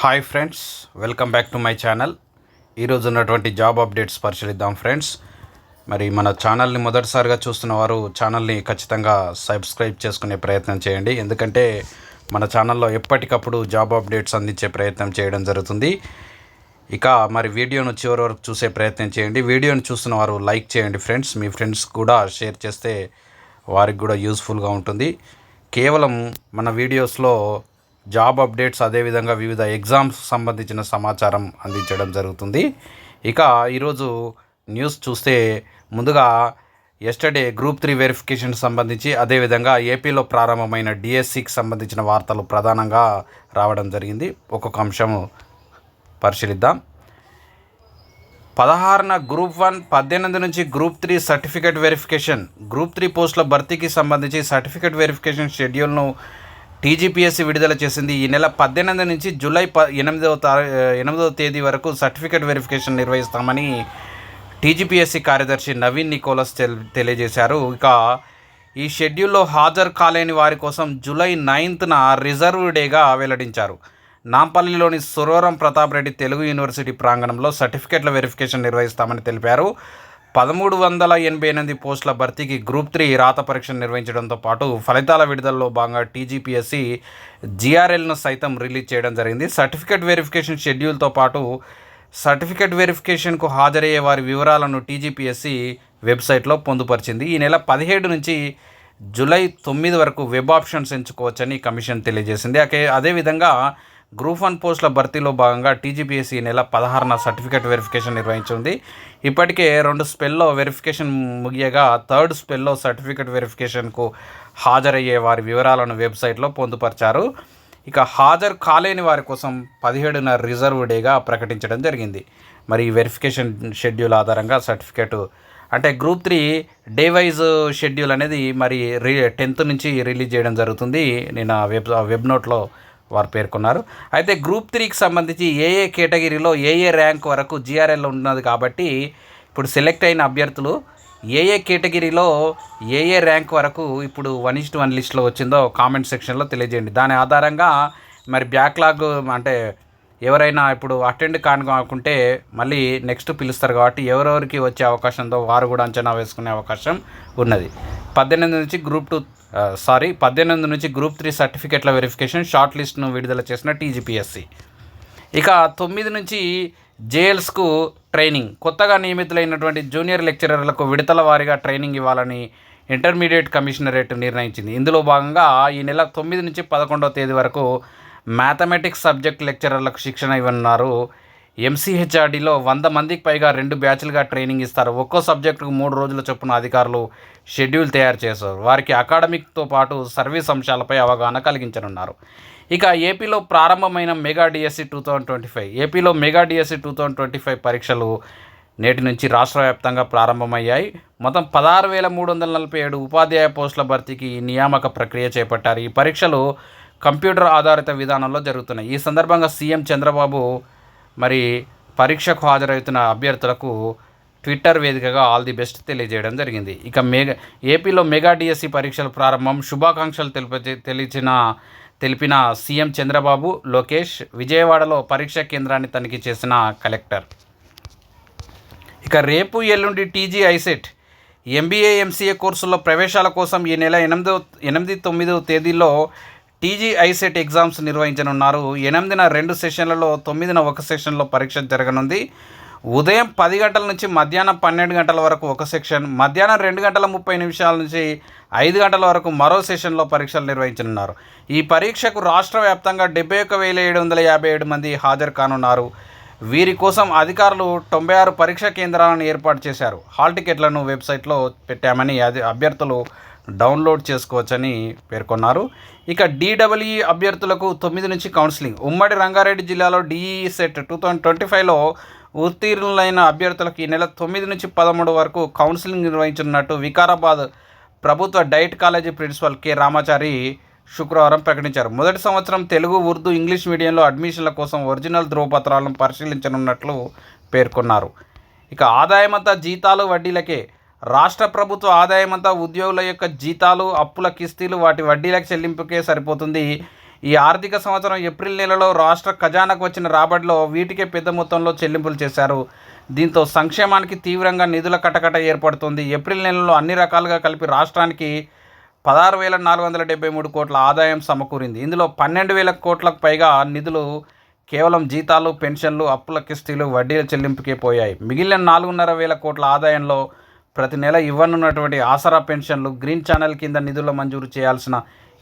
Hi friends welcome back to my channel ఈరోజు ఉన్నటువంటి job updates పరిశీలిద్దాం ఫ్రెండ్స్ మరి మన ఛానల్ని మొదటిసారిగా చూస్తున్న వారు ఛానల్ని ఖచ్చితంగా సబ్స్క్రైబ్ చేసుకునే ప్రయత్నం చేయండి. ఎందుకంటే మన ఛానల్లో ఎప్పటికప్పుడు జాబ్ అప్డేట్స్ అందించే ప్రయత్నం చేయడం జరుగుతుంది. ఇక మరి వీడియోను చివరి వరకు చూసే ప్రయత్నం చేయండి. వీడియోను చూస్తున్న వారు లైక్ చేయండి ఫ్రెండ్స్ మీ ఫ్రెండ్స్ కూడా షేర్ చేస్తే వారికి కూడా యూస్ఫుల్గా ఉంటుంది. కేవలం మన వీడియోస్లో జాబ్ అప్డేట్స్ అదేవిధంగా వివిధ ఎగ్జామ్స్ సంబంధించిన సమాచారం అందించడం జరుగుతుంది. ఇక ఈరోజు న్యూస్ చూస్తే ముందుగా ఎస్టర్డే గ్రూప్ త్రీ వెరిఫికేషన్ సంబంధించి అదేవిధంగా ఏపీలో ప్రారంభమైన డిఎస్సికి సంబంధించిన వార్తలు ప్రధానంగా రావడం జరిగింది. ఒక్కొక్క అంశము పరిశీలిద్దాం. పదహారున గ్రూప్ వన్ పద్దెనిమిది నుంచి group three certificate verification group three పోస్టుల భర్తీకి సంబంధించి సర్టిఫికేట్ వెరిఫికేషన్ షెడ్యూల్ను టీజీపీఎస్సీ విడుదల చేసింది. ఈ నెల పద్దెనిమిది నుంచి జూలై ప ఎనిమిదవ తారీ ఎనిమిదవ తేదీ వరకు సర్టిఫికేట్ వెరిఫికేషన్ నిర్వహిస్తామని టీజీపీఎస్సీ కార్యదర్శి నవీన్ నికోలస్ తెల్ తెలియజేశారు. ఇక ఈ షెడ్యూల్లో హాజరు కాలేని వారి కోసం జూలై నైన్త్న రిజర్వ్ డేగా వెల్లడించారు. నాంపల్లిలోని సురవరం ప్రతాప్ రెడ్డి తెలుగు యూనివర్సిటీ ప్రాంగణంలో సర్టిఫికేట్ల వెరిఫికేషన్ నిర్వహిస్తామని తెలిపారు. పదమూడు వందల ఎనభై ఎనిమిది పోస్టుల భర్తీకి గ్రూప్ త్రీ రాత పరీక్ష నిర్వహించడంతో పాటు ఫలితాల విడుదలలో భాగంగా టీజీపీఎస్సీ జిఆర్ఎల్ను సైతం రిలీజ్ చేయడం జరిగింది. సర్టిఫికేట్ వెరిఫికేషన్ షెడ్యూల్తో పాటు సర్టిఫికేట్ వెరిఫికేషన్కు హాజరయ్యే వారి వివరాలను టీజీపీఎస్సీ వెబ్సైట్లో పొందుపరిచింది. ఈ నెల పదిహేడు నుంచి జూలై తొమ్మిది వరకు వెబ్ ఆప్షన్స్ ఎంచుకోవచ్చని కమిషన్ తెలియజేసింది. అకే అదేవిధంగా గ్రూప్ వన్ పోస్టుల భర్తీలో భాగంగా టీజీపీఎస్సీ ఈ నెల పదహారున సర్టిఫికేట్ వెరిఫికేషన్ నిర్వహించింది. ఇప్పటికే రెండు స్పెల్లో వెరిఫికేషన్ ముగియగా థర్డ్ స్పెల్లో సర్టిఫికేట్ వెరిఫికేషన్కు హాజరయ్యే వారి వివరాలను వెబ్సైట్లో పొందుపరిచారు. ఇక హాజరు కాలేని వారి కోసం పదిహేడున రిజర్వ్ డేగా ప్రకటించడం జరిగింది. మరి ఈ వెరిఫికేషన్ షెడ్యూల్ ఆధారంగా సర్టిఫికేట్ అంటే group three day wise schedule అనేది మరి రీ టెన్త్ నుంచి రిలీజ్ చేయడం జరుగుతుంది. నేను ఆ వెబ్ వెబ్ నోట్లో వారు పేర్కొన్నారు. అయితే గ్రూప్ త్రీకి సంబంధించి ఏ ఏ కేటగిరీలో ఏ ఏ ర్యాంక్ వరకు జిఆర్ఎల్ ఉన్నది కాబట్టి ఇప్పుడు సెలెక్ట్ అయిన అభ్యర్థులు ఏ ఏ కేటగిరీలో ఏ ఏ ర్యాంక్ వరకు ఇప్పుడు వన్ ఇస్ట్ వన్ లిస్ట్లో వచ్చిందో కామెంట్ సెక్షన్లో తెలియజేయండి. దాని ఆధారంగా మరి బ్యాక్లాగ్ అంటే ఎవరైనా ఇప్పుడు అటెండ్ కానుకుంటే మళ్ళీ నెక్స్ట్ పిలుస్తారు కాబట్టి ఎవరెవరికి వచ్చే అవకాశంతో వారు కూడా అంచనా వేసుకునే అవకాశం ఉన్నది. పద్దెనిమిది నుంచి గ్రూప్ టూ సారీ పద్దెనిమిది నుంచి గ్రూప్ త్రీ సర్టిఫికేట్ల వెరిఫికేషన్ షార్ట్ లిస్ట్ను విడుదల చేసిన టీజీపీఎస్సీ ఇక తొమ్మిది నుంచి జేఎల్స్కు ట్రైనింగ్ కొత్తగా నియమితులైనటువంటి జూనియర్ లెక్చరర్లకు విడతల వారీగా ట్రైనింగ్ ఇవ్వాలని ఇంటర్మీడియట్ కమిషనరేట్ నిర్ణయించింది. ఇందులో భాగంగా ఈ నెల తొమ్మిది నుంచి పదకొండవ తేదీ వరకు మ్యాథమెటిక్స్ సబ్జెక్ట్ లెక్చరర్లకు శిక్షణ ఇవ్వనున్నారు. ఎంసీహెచ్ఆర్డీలో వంద మందికి పైగా రెండు బ్యాచ్లుగా ట్రైనింగ్ ఇస్తారు. ఒక్కో సబ్జెక్టుకు మూడు రోజుల చొప్పున అధికారులు షెడ్యూల్ తయారు చేశారు. వారికి అకాడమిక్తో పాటు సర్వీస్ అంశాలపై అవగాహన కలిగించనున్నారు. ఇక ఏపీలో ప్రారంభమైన mega DSC two thousand twenty five ఏపీలో mega DSC two thousand twenty five పరీక్షలు నేటి నుంచి రాష్ట్ర వ్యాప్తంగా ప్రారంభమయ్యాయి. మొత్తం పదహారు వేల మూడు వందల నలభై ఏడు ఉపాధ్యాయ పోస్టుల భర్తీకి నియామక ప్రక్రియ చేపట్టారు. ఈ పరీక్షలు కంప్యూటర్ ఆధారిత విధానంలో జరుగుతున్నాయి. ఈ సందర్భంగా సీఎం చంద్రబాబు మరి పరీక్షకు హాజరవుతున్న అభ్యర్థులకు ట్విట్టర్ వేదికగా ఆల్ ది బెస్ట్ తెలియజేయడం జరిగింది. ఇక మెగా ఏపీలో మెగా డిఎస్సి పరీక్షల ప్రారంభం శుభాకాంక్షలు తెలిప తెలిసిన తెలిపిన సీఎం చంద్రబాబు లోకేష్ విజయవాడలో పరీక్ష కేంద్రాన్ని తనిఖీ చేసిన కలెక్టర్. ఇక రేపు ఎల్లుండి టీజీ ఐసెట్ ఎంబీఏ ఎంసీఏ కోర్సుల్లో ప్రవేశాల కోసం ఈ నెల ఎనిమిదో ఎనిమిది తొమ్మిదో తేదీలో టీజీ ఐసెట్ ఎగ్జామ్స్ నిర్వహించనున్నారు. ఎనిమిదిన రెండు సెషన్లలో తొమ్మిదిన ఒక సెషన్లో పరీక్ష జరగనుంది. ఉదయం పది గంటల నుంచి మధ్యాహ్నం పన్నెండు గంటల వరకు ఒక సెక్షన్ మధ్యాహ్నం రెండు గంటల ముప్పై నిమిషాల నుంచి ఐదు గంటల వరకు మరో సెషన్లో పరీక్షలు నిర్వహించనున్నారు. ఈ పరీక్షకు రాష్ట్ర వ్యాప్తంగా డెబ్బై ఒక వేల ఏడు వందల యాభై ఏడు మంది హాజరు కానున్నారు. వీరి కోసం అధికారులు తొంభై ఆరు పరీక్షా కేంద్రాలను ఏర్పాటు చేశారు. హాల్ టికెట్లను వెబ్సైట్లో పెట్టామని అది అభ్యర్థులు డౌన్లోడ్ చేసుకోవచ్చని పేర్కొన్నారు. ఇక డీడబ్ల్యూ అభ్యర్థులకు తొమ్మిది నుంచి కౌన్సిలింగ్. ఉమ్మడి రంగారెడ్డి జిల్లాలో DE CET two thousand twenty ఫైవ్లో ఉత్తీర్ణులైన అభ్యర్థులకు ఈ నెల తొమ్మిది నుంచి పదమూడు వరకు కౌన్సిలింగ్ నిర్వహించనున్నట్టు వికారాబాద్ ప్రభుత్వ DIET college principal K. Ramachari శుక్రవారం ప్రకటించారు. మొదటి సంవత్సరం తెలుగు ఉర్దూ ఇంగ్లీష్ మీడియంలో అడ్మిషన్ల కోసం ఒరిజినల్ ధ్రువపత్రాలను పరిశీలించనున్నట్లు పేర్కొన్నారు. ఇక ఆదాయమంతా జీతాలు వడ్డీలకే రాష్ట్ర ప్రభుత్వ ఆదాయమంతా ఉద్యోగుల యొక్క జీతాలు అప్పుల కిస్తీలు వాటి వడ్డీలకు చెల్లింపుకే సరిపోతుంది. ఈ ఆర్థిక సంవత్సరం ఏప్రిల్ నెలలో రాష్ట్ర ఖజానాకు వచ్చిన రాబడిలో వీటికే పెద్ద మొత్తంలో చెల్లింపులు చేశారు. దీంతో సంక్షేమానికి తీవ్రంగా నిధుల కటకట ఏర్పడుతుంది. ఏప్రిల్ నెలలో అన్ని రకాలుగా కలిపి రాష్ట్రానికి పదహారు వేల నాలుగు వందల డెబ్బై మూడు కోట్ల ఆదాయం సమకూరింది. ఇందులో పన్నెండు వేల కోట్లకు పైగా నిధులు కేవలం జీతాలు పెన్షన్లు అప్పుల కిస్తీలు వడ్డీల చెల్లింపుకే పోయాయి. మిగిలిన నాలుగున్నర వేల కోట్ల ఆదాయంలో ప్రతి నెల ఇవ్వనున్నటువంటి ఆసరా పెన్షన్లు గ్రీన్ ఛానల్ కింద నిధుల మంజూరు చేయాల్సిన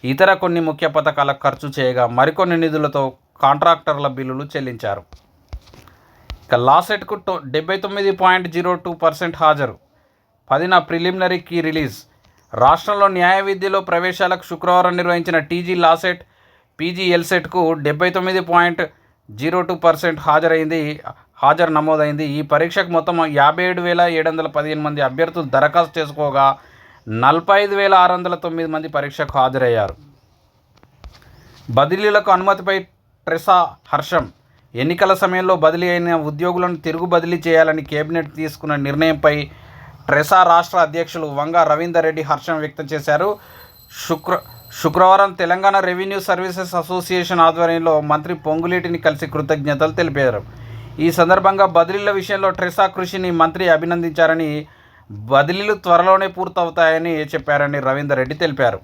ఇతర కొన్ని ముఖ్య పథకాల ఖర్చు చేయగా మరికొన్ని నిధులతో కాంట్రాక్టర్ల బిల్లులు చెల్లించారు. ఇక లాసెట్కు టో డెబ్బై తొమ్మిది పాయింట్ జీరో టూ పర్సెంట్ హాజరు. పదిన ప్రిలిమినరీ కీ రిలీజ్. రాష్ట్రంలో న్యాయ విద్యలో ప్రవేశాలకు శుక్రవారం నిర్వహించిన టీజీ లాసెట్ పీజీ ఎల్సెట్కు డెబ్బై తొమ్మిది పాయింట్ జీరో టూ పర్సెంట్ హాజరైంది హాజరు నమోదైంది. ఈ పరీక్షకు మొత్తం యాభై ఏడు వేల ఏడు వందల పదిహేను మంది అభ్యర్థులు దరఖాస్తు చేసుకోగా నలభై ఐదు వేల ఆరు వందల తొమ్మిది మంది పరీక్షకు హాజరయ్యారు. బదిలీలకు అనుమతిపై ట్రెసా హర్షం. ఎన్నికల సమయంలో బదిలీ అయిన ఉద్యోగులను తిరుగు బదిలీ చేయాలని కేబినెట్ తీసుకున్న నిర్ణయంపై ట్రెసా రాష్ట్ర అధ్యక్షులు వంగ రవీందర్ రెడ్డి హర్షం వ్యక్తం చేశారు. శుక్ర శుక్రవారం తెలంగాణ రెవెన్యూ సర్వీసెస్ అసోసియేషన్ ఆధ్వర్యంలో మంత్రి పొంగులేటిని కలిసి కృతజ్ఞతలు తెలిపారు. ఈ సందర్భంగా బదిలీల విషయంలో ట్రెసా కృషిని మంత్రి అభినందించారని బదిలీలు త్వరలోనే పూర్తవుతాయని చెప్పారని రవీందర్ రెడ్డి తెలిపారు.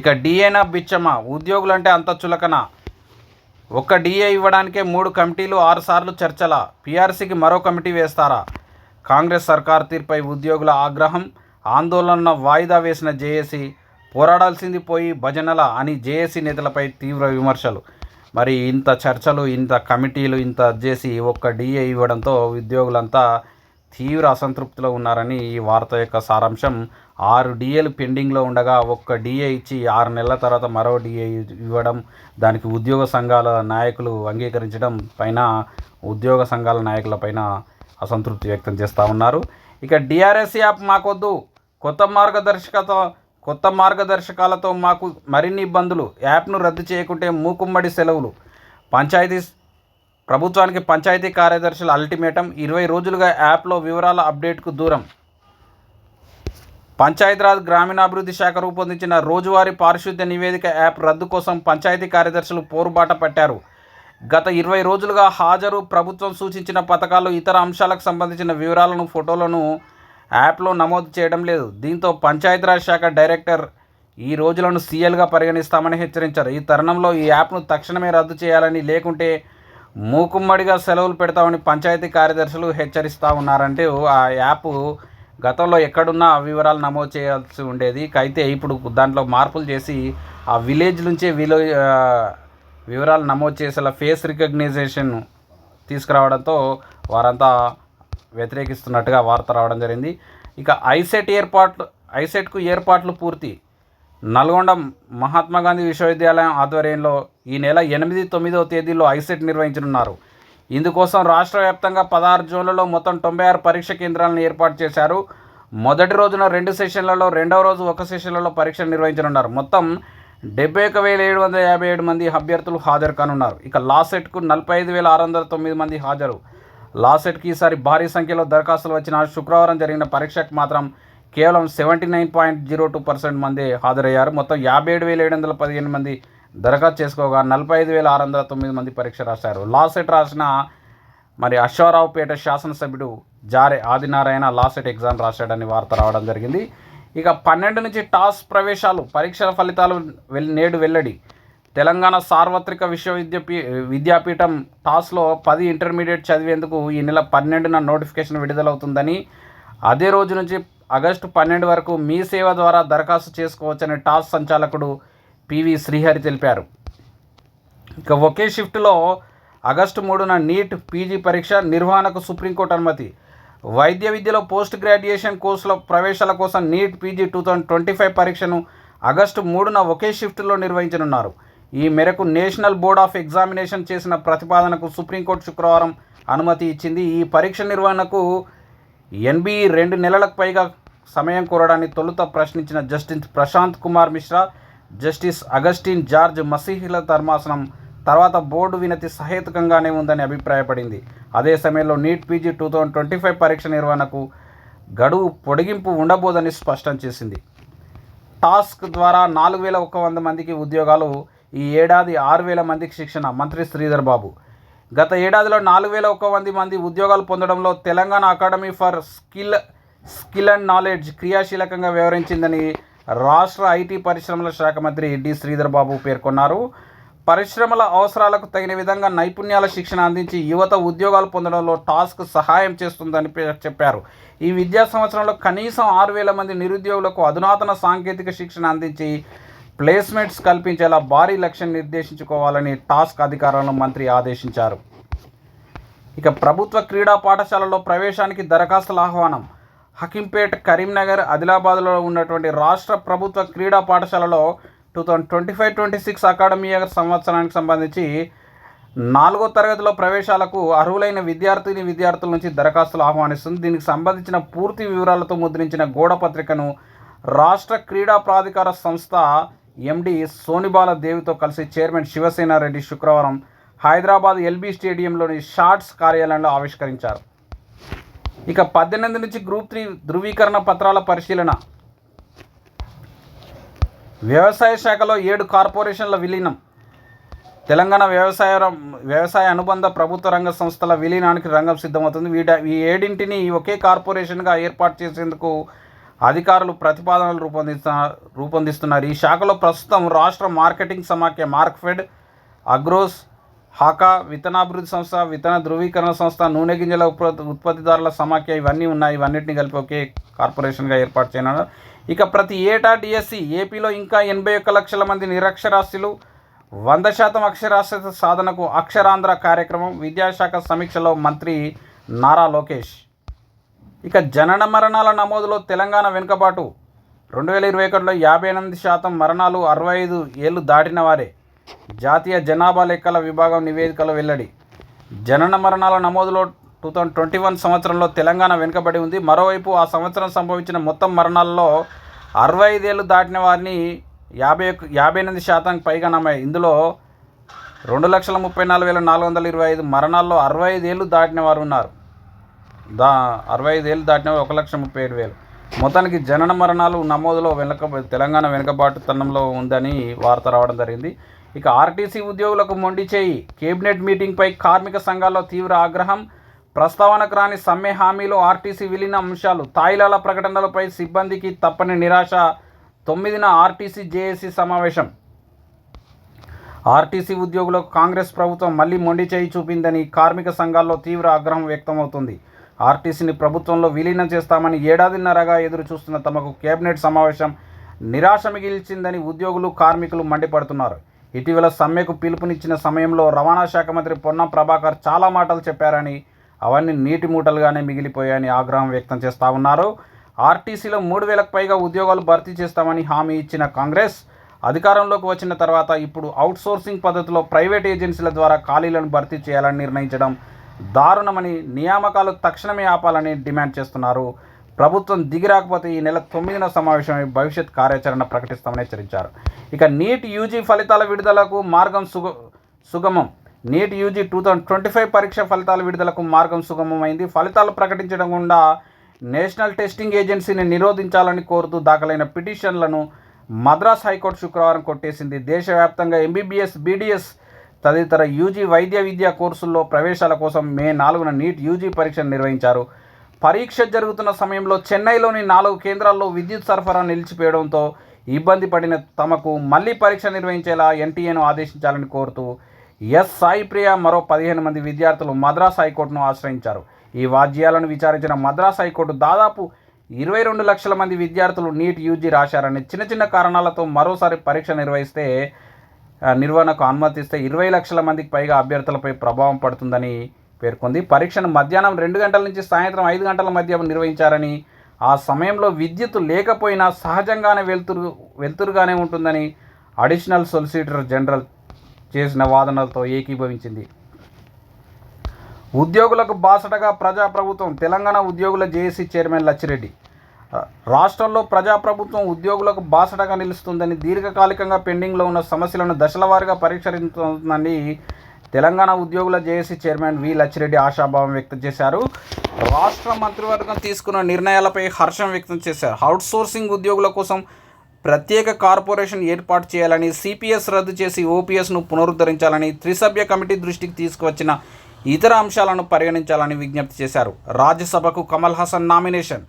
ఇక డిఏనా బిచ్చమ్మ ఉద్యోగులంటే అంత చులకన. ఒక్క డిఏ ఇవ్వడానికే మూడు కమిటీలు ఆరు సార్లు చర్చల. పీఆర్సీకి మరో కమిటీ వేస్తారా? కాంగ్రెస్ సర్కార్ తీర్పై ఉద్యోగుల ఆగ్రహం ఆందోళన వాయిదా వేసిన జేఏసీ పోరాడాల్సింది పోయి భజనల అని జేఏసీ నేతలపై తీవ్ర విమర్శలు. మరి ఇంత చర్చలు ఇంత కమిటీలు ఇంత చేసి ఒక్క డిఏ ఇవ్వడంతో ఉద్యోగులంతా తీవ్ర అసంతృప్తిలో ఉన్నారని ఈ వార్త యొక్క సారాంశం. ఆరు డిఏలు పెండింగ్లో ఉండగా ఒక్క డిఏ ఇచ్చి ఆరు నెలల తర్వాత మరో డిఏ ఇవ్వడం దానికి ఉద్యోగ సంఘాల నాయకులు అంగీకరించడం పైన ఉద్యోగ సంఘాల నాయకుల పైన అసంతృప్తి వ్యక్తం చేస్తూ ఉన్నారు. ఇక డిఆర్ఎస్ యాప్ మాకొద్దు. కొత్త మార్గదర్శకత కొత్త మార్గదర్శకాలతో మాకు మరిన్ని ఇబ్బందులు. యాప్ను రద్దు చేయకుంటే మూకుమ్మడి సెలవులు. పంచాయతీ ప్రభుత్వానికి పంచాయతీ కార్యదర్శుల అల్టిమేటం ఇరవై రోజులుగా యాప్లో వివరాల అప్డేట్కు దూరం. పంచాయతీరాజ్ గ్రామీణాభివృద్ధి శాఖ రూపొందించిన రోజువారీ పారిశుద్ధ్య నివేదిక యాప్ రద్దు కోసం పంచాయతీ కార్యదర్శులు పోరుబాట పట్టారు. గత ఇరవై రోజులుగా హాజరు ప్రభుత్వం సూచించిన పథకాలు ఇతర అంశాలకు సంబంధించిన వివరాలను ఫోటోలను యాప్లో నమోదు చేయడం లేదు. దీంతో పంచాయతీరాజ్ శాఖ డైరెక్టర్ ఈ రోజులను సీఎల్గా పరిగణిస్తామని హెచ్చరించారు. ఈ తరుణంలో ఈ యాప్ను తక్షణమే రద్దు చేయాలని లేకుంటే మూకుమ్మడిగా సెలవులు పెడతామని పంచాయతీ కార్యదర్శులు హెచ్చరిస్తూ ఉన్నారంటే ఆ యాప్ గతంలో ఎక్కడున్నా ఆ వివరాలు నమోదు చేయాల్సి ఉండేది. అయితే ఇప్పుడు దాంట్లో మార్పులు చేసి ఆ విలేజ్ నుంచే విలో వివరాలు నమోదు చేసేలా ఫేస్ రికగ్నైజేషన్ తీసుకురావడంతో వారంతా వ్యతిరేకిస్తున్నట్టుగా వార్త రావడం జరిగింది. ఇక ఐసెట్ ఏర్పాట్లు ఐసెట్కు ఏర్పాట్లు పూర్తి. నల్గొండ మహాత్మా గాంధీ విశ్వవిద్యాలయం ఆధ్వర్యంలో ఈ నెల ఎనిమిది తొమ్మిదవ తేదీలో ఐసెట్ నిర్వహించనున్నారు. ఇందుకోసం రాష్ట్ర వ్యాప్తంగా పదహారు జోన్లలో మొత్తం తొంభై ఆరు పరీక్ష కేంద్రాలను ఏర్పాటు చేశారు. మొదటి రోజున రెండు సెషన్లలో రెండవ రోజు ఒక సెషన్లలో పరీక్షలు నిర్వహించనున్నారు. మొత్తం డెబ్బై ఒక వేల ఏడు వందల యాభై ఏడు మంది అభ్యర్థులు హాజరు కానున్నారు. ఇక లాసెట్కు నలభై ఐదు వేల ఆరు వందల తొమ్మిది మంది హాజరు. లాసెట్కి ఈసారి భారీ సంఖ్యలో దరఖాస్తులు వచ్చిన శుక్రవారం జరిగిన పరీక్షకు మాత్రం కేవలం seventy nine point zero two percent మంది హాజరయ్యారు. మొత్తం యాభై ఏడు వేల ఏడు వందల పదిహేను మంది దరఖాస్తు చేసుకోగా నలభై ఐదు వేల ఆరు వందల తొమ్మిది మంది పరీక్ష రాశారు. లాసెట్ రాసిన మరి అశ్వారావుపేట శాసనసభ్యుడు జారే ఆదినారాయణ లాసెట్ ఎగ్జామ్ రాశాడని వార్త రావడం జరిగింది. ఇక పన్నెండు నుంచి టాస్ ప్రవేశాలు పరీక్షల ఫలితాలు వెల్ నేడు వెల్లడి. తెలంగాణ సార్వత్రిక విశ్వవిద్య విద్యాపీఠం టాస్లో పది ఇంటర్మీడియట్ చదివేందుకు ఈ నెల పన్నెండున నోటిఫికేషన్ విడుదలవుతుందని అదే రోజు నుంచి ఆగస్టు పన్నెండు వరకు మీ సేవ ద్వారా దరఖాస్తు చేసుకోవచ్చని టాస్ సంచాలకుడు పివి శ్రీహరి తెలిపారు. ఇక ఒకే షిఫ్ట్లో ఆగస్టు మూడున నీట్ పీజీ పరీక్ష నిర్వహణకు సుప్రీంకోర్టు అనుమతి. వైద్య విద్యలో పోస్ట్ గ్రాడ్యుయేషన్ కోర్సుల ప్రవేశాల కోసం NEET PG two thousand twenty five పరీక్షను ఆగస్టు మూడున ఒకే షిఫ్ట్లో నిర్వహించనున్నారు. ఈ మేరకు నేషనల్ బోర్డ్ ఆఫ్ ఎగ్జామినేషన్ చేసిన ప్రతిపాదనకు సుప్రీంకోర్టు శుక్రవారం అనుమతి ఇచ్చింది. ఈ పరీక్ష నిర్వహణకు ఎన్బి రెండు నెలలకు పైగా సమయం కోరడాన్ని తొలుత ప్రశ్నించిన జస్టిస్ ప్రశాంత్ కుమార్ మిశ్రా జస్టిస్ అగస్టిన్ జార్జ్ మసీహుల ధర్మాసనం తర్వాత బోర్డు వినతి సహేతుకంగానే ఉందని అభిప్రాయపడింది. అదే సమయంలో NEET PG two thousand twenty five పరీక్ష నిర్వహణకు గడువు పొడిగింపు ఉండబోదని స్పష్టం చేసింది. టాస్క్ ద్వారా నాలుగు వేల ఒక వంద మందికి ఉద్యోగాలు ఈ ఏడాది ఆరు వేల మందికి శిక్షణ మంత్రి శ్రీధర్ బాబు. గత ఏడాదిలో నాలుగు వేల ఒక మంది మంది ఉద్యోగాలు పొందడంలో Telangana academy for skill skill and knowledge క్రియాశీలకంగా వ్యవహరించిందని రాష్ట్ర ఐటీ పరిశ్రమల శాఖ మంత్రి డి శ్రీధర్ బాబు పేర్కొన్నారు. పరిశ్రమల అవసరాలకు తగిన విధంగా నైపుణ్యాల శిక్షణ అందించి యువత ఉద్యోగాలు పొందడంలో టాస్క్ సహాయం చేస్తుందని చెప్పారు. ఈ విద్యా సంవత్సరంలో కనీసం ఆరు వేల మంది నిరుద్యోగులకు అధునాతన సాంకేతిక శిక్షణ అందించి ప్లేస్మెంట్స్ కల్పించేలా భారీ లక్ష్యం నిర్దేశించుకోవాలని టాస్క్ అధికారులను మంత్రి ఆదేశించారు. ఇక ప్రభుత్వ క్రీడా పాఠశాలలో ప్రవేశానికి దరఖాస్తుల ఆహ్వానం. హకీంపేట్ కరీంనగర్ ఆదిలాబాద్లో ఉన్నటువంటి రాష్ట్ర ప్రభుత్వ క్రీడా పాఠశాలలో two thousand twenty five twenty six academy year సంవత్సరానికి సంబంధించి నాలుగో తరగతిలో ప్రవేశాలకు అర్హులైన విద్యార్థిని విద్యార్థుల నుంచి దరఖాస్తులు ఆహ్వానిస్తుంది. దీనికి సంబంధించిన పూర్తి వివరాలతో ముద్రించిన గోడ పత్రికను రాష్ట్ర క్రీడా ప్రాధికార సంస్థ ఎండి సోనిబాల దేవితో కలిసి చైర్మన్ శివసేన రెడ్డి శుక్రవారం హైదరాబాద్ ఎల్బీ స్టేడియంలోని షార్ట్స్ కార్యాలయంలో ఆవిష్కరించారు. ఇక పద్దెనిమిది నుంచి గ్రూప్ త్రీ ధృవీకరణ పత్రాల పరిశీలన. వ్యవసాయ శాఖలో ఏడు కార్పొరేషన్ల విలీనం. తెలంగాణ వ్యవసాయ రం- వ్యవసాయ అనుబంధ ప్రభుత్వ రంగ సంస్థల విలీనానికి రంగం సిద్ధమవుతుంది. వీటి ఈ ఏడింటిని ఒకే కార్పొరేషన్గా ఏర్పాటు చేసేందుకు అధికారులు ప్రతిపాదనలు రూపొందిస్తున్న రూపొందిస్తున్నారు. ఈ శాఖలో ప్రస్తుతం రాష్ట్ర మార్కెటింగ్ సమాఖ్య మార్క్ఫెడ్ అగ్రోస్ హాకా విత్తనాభివృద్ధి సంస్థ విత్తన ధృవీకరణ సంస్థ నూనె గింజల ఉత్పత్తి ఉత్పత్తిదారుల సమాఖ్య ఇవన్నీ ఉన్నాయి. ఇవన్నింటిని కలిపి ఒకే కార్పొరేషన్గా ఏర్పాటు చేయనున్నారు. ఇక ప్రతి ఏటా డిఎస్సి ఏపీలో ఇంకా ఎనభై ఒక్క లక్షల మంది నిరక్షరాస్యులు వంద శాతం అక్షరాస్యత సాధనకు అక్షరాంధ్ర కార్యక్రమం విద్యాశాఖ సమీక్షలో మంత్రి నారా లోకేష్ ఇక జనన మరణాల నమోదులో తెలంగాణ వెనుకబాటు. రెండు వేల ఇరవై ఒకటిలో యాభై ఎనిమిది శాతం మరణాలు అరవై ఐదు ఏళ్ళు దాటిన వారే జాతీయ జనాభా లెక్కల విభాగం నివేదికలో వెల్లడి. జనన మరణాల నమోదులో టూ థౌజండ్ ట్వంటీ వన్ సంవత్సరంలో తెలంగాణ వెనుకబడి ఉంది. మరోవైపు ఆ సంవత్సరం సంభవించిన మొత్తం మరణాల్లో అరవై ఐదేళ్ళు దాటిన వారిని యాభై యాభై ఎనిమిది శాతం పైగా నమ్మాయి. ఇందులో రెండు లక్షల ముప్పై నాలుగు వేల నాలుగు వందల ఇరవై ఐదు మరణాల్లో అరవై ఐదేళ్ళు దాటిన వారు ఉన్నారు. దా అరవై ఐదేళ్ళు దాటిన ఒక లక్ష ముప్పై ఏడు వేలు. మొత్తానికి జనన మరణాలు నమోదులో వెనుక తెలంగాణ వెనుకబాటుతనంలో ఉందని వార్త రావడం జరిగింది. ఇక ఆర్టీసీ ఉద్యోగులకు మొండి చేయి. కేబినెట్ మీటింగ్పై కార్మిక సంఘాల్లో తీవ్ర ఆగ్రహం. ప్రస్తావనకు రాని సమ్మె హామీలు ఆర్టీసీ విలీన అంశాలు. తాయిలాల ప్రకటనలపై సిబ్బందికి తప్పని నిరాశ. తొమ్మిదిన ఆర్టీసీ జేఏసీ సమావేశం. ఆర్టీసీ ఉద్యోగులకు కాంగ్రెస్ ప్రభుత్వం మళ్ళీ మొండి చేయి చూపిందని కార్మిక సంఘాల్లో తీవ్ర ఆగ్రహం వ్యక్తమవుతుంది. ఆర్టీసీని ప్రభుత్వంలో విలీనం చేస్తామని ఏడాదిన్నరగా ఎదురు చూస్తున్న తమకు కేబినెట్ సమావేశం నిరాశ మిగిల్చిందని ఉద్యోగులు కార్మికులు మండిపడుతున్నారు. ఇటీవల సమ్మెకు పిలుపునిచ్చిన సమయంలో రవాణా శాఖ మంత్రి పొన్నం ప్రభాకర్ చాలా మాటలు చెప్పారని అవన్నీ నీటి మూటలుగానే మిగిలిపోయాయని ఆగ్రహం వ్యక్తం చేస్తూ ఉన్నారు. ఆర్టీసీలో మూడు వేలకు పైగా ఉద్యోగాలు భర్తీ చేస్తామని హామీ ఇచ్చిన కాంగ్రెస్ అధికారంలోకి వచ్చిన తర్వాత ఇప్పుడు అవుట్సోర్సింగ్ పద్ధతిలో ప్రైవేట్ ఏజెన్సీల ద్వారా ఖాళీలను భర్తీ చేయాలని నిర్ణయించడం దారుణమని నియామకాలు తక్షణమే ఆపాలని డిమాండ్ చేస్తున్నారు. ప్రభుత్వం దిగి రాకపోతే ఈ నెల తొమ్మిదిన సమావేశమై భవిష్యత్ కార్యాచరణ ప్రకటిస్తామని హెచ్చరించారు. ఇక నీట్ యూజీ ఫలితాల విడుదలకు మార్గం సుగ సుగమం. NEET UG two thousand twenty five పరీక్ష ఫలితాల విడుదలకు మార్గం సుగమమైంది. ఫలితాలు ప్రకటించడం గుండా నేషనల్ టెస్టింగ్ ఏజెన్సీని నిరోధించాలని కోరుతూ దాఖలైన పిటిషన్లను మద్రాస్ హైకోర్టు శుక్రవారం కొట్టేసింది. దేశవ్యాప్తంగా ఎంబీబీఎస్ బీడీఎస్ తదితర యూజీ వైద్య విద్యా కోర్సుల్లో ప్రవేశాల కోసం మే నాలుగున నీట్ యూజీ పరీక్షను నిర్వహించారు. పరీక్ష జరుగుతున్న సమయంలో చెన్నైలోని నాలుగు కేంద్రాల్లో విద్యుత్ సరఫరా నిలిచిపోయడంతో ఇబ్బంది పడిన తమకు మళ్ళీ పరీక్ష నిర్వహించేలా ఎన్టీఏను ఆదేశించాలని కోరుతూ ఎస్ సాయి ప్రియ మరో పదిహేను మంది విద్యార్థులు మద్రాస్ హైకోర్టును ఆశ్రయించారు. ఈ వాద్యాలను విచారించిన మద్రాస్ హైకోర్టు దాదాపు ఇరవై రెండు లక్షల మంది విద్యార్థులు నీట్ యూజీ రాశారని చిన్న చిన్న కారణాలతో మరోసారి పరీక్ష నిర్వహిస్తే నిర్వహణకు అనుమతిస్తే ఇరవై లక్షల మందికి పైగా అభ్యర్థులపై ప్రభావం పడుతుందని పేర్కొంది. పరీక్షను మధ్యాహ్నం రెండు గంటల నుంచి సాయంత్రం ఐదు గంటల మధ్య నిర్వహించారని ఆ సమయంలో విద్యుత్ లేకపోయినా సహజంగానే వెలుతురు వెలుతురుగానే ఉంటుందని అడిషనల్ సొలిసిటర్ జనరల్ చేసిన వాదనలతో ఏకీభవించింది. ఉద్యోగులకు బాసటగా ప్రజాప్రభుత్వం తెలంగాణ ఉద్యోగుల జేఏసీ చైర్మన్ లచ్చిరెడ్డి రాష్ట్రంలో ప్రజాప్రభుత్వం ఉద్యోగులకు బాసటగా నిలుస్తుందని దీర్ఘకాలికంగా పెండింగ్లో ఉన్న సమస్యలను దశలవారీగా పరిష్కరిస్తుందని తెలంగాణ ఉద్యోగుల జేఏసీ చైర్మన్ వి లచ్చిరెడ్డి ఆశాభావం వ్యక్తం చేశారు. రాష్ట్ర మంత్రివర్గం తీసుకున్న నిర్ణయాలపై హర్షం వ్యక్తం చేశారు. అవుట్సోర్సింగ్ ఉద్యోగుల కోసం ప్రత్యేక కార్పొరేషన్ ఏర్పాటు చేయాలని సిపిఎస్ రద్దు చేసి ఓపీఎస్ను పునరుద్ధరించాలని త్రిసభ్య కమిటీ దృష్టికి తీసుకువచ్చిన ఇతర అంశాలను పరిగణించాలని విజ్ఞప్తి చేశారు. రాజ్యసభకు కమల్ హాసన్ నామినేషన్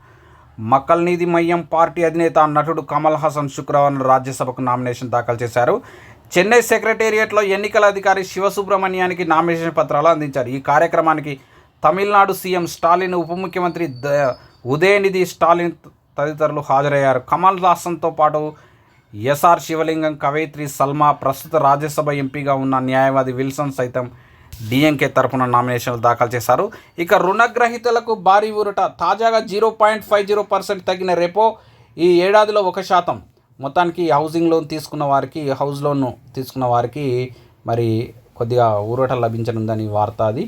మక్కల్ నీతి మయ్యం పార్టీ అధినేత నటుడు కమల్ హాసన్ శుక్రవారం రాజ్యసభకు నామినేషన్ దాఖలు చేశారు. చెన్నై సెక్రటేరియట్లో ఎన్నికల అధికారి శివసుబ్రహ్మణ్యానికి నామినేషన్ పత్రాలు అందించారు. ఈ కార్యక్రమానికి తమిళనాడు సీఎం స్టాలిన్ ఉప ముఖ్యమంత్రి ద- ఉదయనిధి స్టాలిన్ తదితరులు హాజరయ్యారు. కమల్ హాసన్తో పాటు ఎస్ఆర్ శివలింగం కవయిత్రి సల్మా ప్రస్తుత రాజ్యసభ ఎంపీగా ఉన్న న్యాయవాది విల్సన్ సైతం డిఎంకే తరపున నామినేషన్లు దాఖలు చేశారు. ఇక రుణగ్రహీతలకు భారీ ఊరట. తాజాగా zero point five zero percent తగ్గిన రెపో ఈ ఏడాదిలో ఒక శాతం. మొత్తానికి హౌసింగ్ లోన్ తీసుకున్న వారికి హౌస్ లోన్ తీసుకున్న వారికి మరి కొద్దిగా ఊరట లభించనుందని వార్త అది.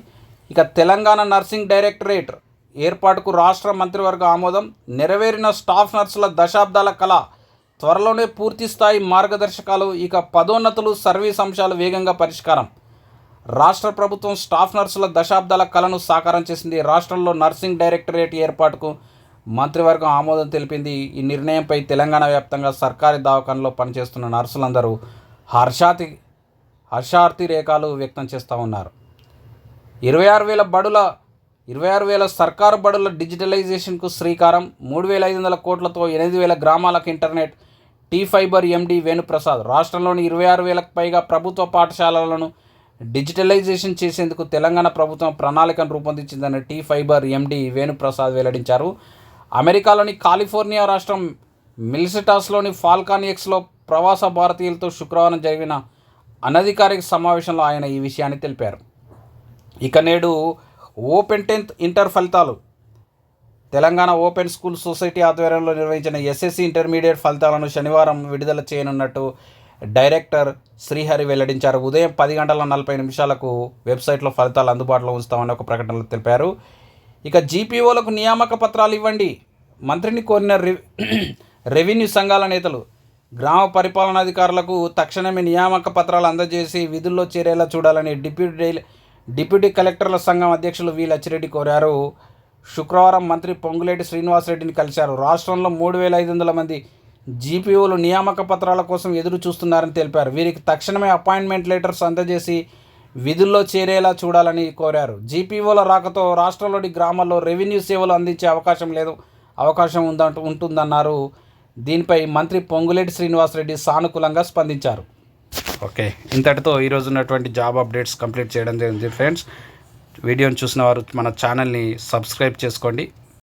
ఇక తెలంగాణ నర్సింగ్ డైరెక్టరేట్ ఏర్పాటుకు రాష్ట్ర మంత్రివర్గ ఆమోదం. నెరవేరిన స్టాఫ్ నర్సుల దశాబ్దాల కళ త్వరలోనే పూర్తి స్థాయి మార్గదర్శకాలు. ఇక పదోన్నతులు సర్వీస్ అంశాలు వేగంగా పరిష్కారం. రాష్ట్ర ప్రభుత్వం స్టాఫ్ నర్సుల దశాబ్దాల కలను సాకారం చేసింది. రాష్ట్రంలో నర్సింగ్ డైరెక్టరేట్ ఏర్పాటుకు మంత్రివర్గం ఆమోదం తెలిపింది. ఈ నిర్ణయంపై తెలంగాణ వ్యాప్తంగా సర్కారీ దవాఖానలో పనిచేస్తున్న నర్సులందరూ హర్షాతి హర్షార్థి రేఖలు వ్యక్తం చేస్తూ ఉన్నారు. ఇరవై ఆరు వేల బడుల ఇరవై ఆరు వేల సర్కారు బడుల డిజిటలైజేషన్కు శ్రీకారం. మూడు వేల ఐదు వందల కోట్లతో ఎనిమిది వేల గ్రామాలకు internet T fibre MD Venuprasad. రాష్ట్రంలోని ఇరవై ఆరు వేలకు పైగా ప్రభుత్వ పాఠశాలలను డిజిటలైజేషన్ చేసేందుకు తెలంగాణ ప్రభుత్వం ప్రణాళికను రూపొందించిందని టీ ఫైబర్ ఎండి వేణుప్రసాద్ వెల్లడించారు. అమెరికాలోని కాలిఫోర్నియా రాష్ట్రం మిల్సిటాస్లోని ఫాల్కాన్ ఎక్స్లో ప్రవాస భారతీయులతో శుక్రవారం జరిగిన అనధికారిక సమావేశంలో ఆయన ఈ విషయాన్ని తెలిపారు. ఇక నేడు ఓపెన్ టెన్త్ ఇంటర్ ఫలితాలు. తెలంగాణ ఓపెన్ స్కూల్ సొసైటీ ఆధ్వర్యంలో నిర్వహించిన ఎస్ఎస్సి ఇంటర్మీడియట్ ఫలితాలను శనివారం విడుదల చేయనున్నట్టు డైరెక్టర్ శ్రీహరి వెల్లడించారు. ఉదయం పది గంటల నలభై నిమిషాలకు వెబ్సైట్లో ఫలితాలు అందుబాటులో ఉంచుతామని ఒక ప్రకటనలో తెలిపారు. ఇక జీపీఓలకు నియామక పత్రాలు ఇవ్వండి. మంత్రిని కోరిన రెవెన్యూ సంఘాల నేతలు గ్రామ పరిపాలనాధికారులకు తక్షణమే నియామక పత్రాలు అందజేసి విధుల్లో చేరేలా చూడాలని డిప్యూటీ డిప్యూటీ కలెక్టర్ల సంఘం అధ్యక్షులు వి. లచ్చిరెడ్డి కోరారు. శుక్రవారం మంత్రి పొంగులేటి శ్రీనివాసరెడ్డిని కలిశారు. రాష్ట్రంలో మూడు వేల ఐదు వందల మంది జీపీఓలు నియామక పత్రాల కోసం ఎదురు చూస్తున్నారని తెలిపారు. వీరికి తక్షణమే అపాయింట్మెంట్ లెటర్స్ అందజేసి విధుల్లో చేరేలా చూడాలని కోరారు. జీపీఓల రాకతో రాష్ట్రంలోని గ్రామాల్లో రెవెన్యూ సేవలు అందించే అవకాశం లేదు అవకాశం ఉందంటూ ఉంటుందన్నారు. దీనిపై మంత్రి పొంగులేటి శ్రీనివాసరెడ్డి సానుకూలంగా స్పందించారు. ఓకే. ఇంతటితో ఈరోజు ఉన్నటువంటి జాబ్ అప్డేట్స్ కంప్లీట్ చేయడం జరిగింది ఫ్రెండ్స్. వీడియోని చూసిన వారు మన ఛానల్ని సబ్స్క్రైబ్ చేసుకోండి.